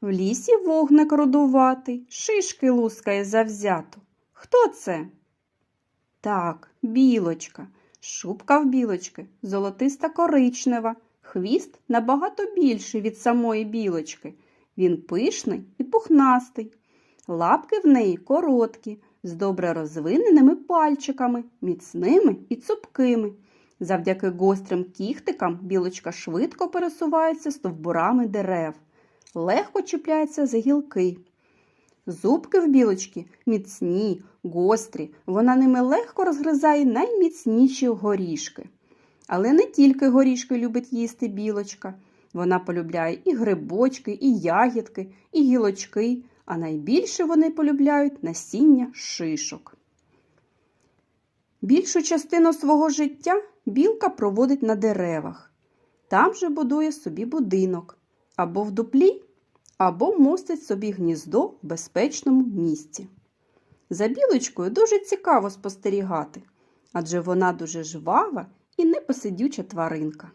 В лісі вогник родуватий, шишки лускає завзято. Хто це? Так, білочка. Шубка в білочки золотиста коричнева, хвіст набагато більший від самої білочки. Він пишний і пухнастий. Лапки в неї короткі, з добре розвиненими пальчиками, міцними і цупкими. Завдяки гострим кіхтикам білочка швидко пересувається стовбурами дерев, легко чіпляється за гілки. Зубки в білочки міцні, гострі, вона ними легко розгризає найміцніші горішки. Але не тільки горішки любить їсти білочка. Вона полюбляє і грибочки, і ягідки, і гілочки, а найбільше вони полюбляють насіння шишок. Більшу частину свого життя білка проводить на деревах. Там же будує собі будинок або в дуплі, або мостить собі гніздо в безпечному місці. За білочкою дуже цікаво спостерігати, адже вона дуже жвава і непосидюча тваринка.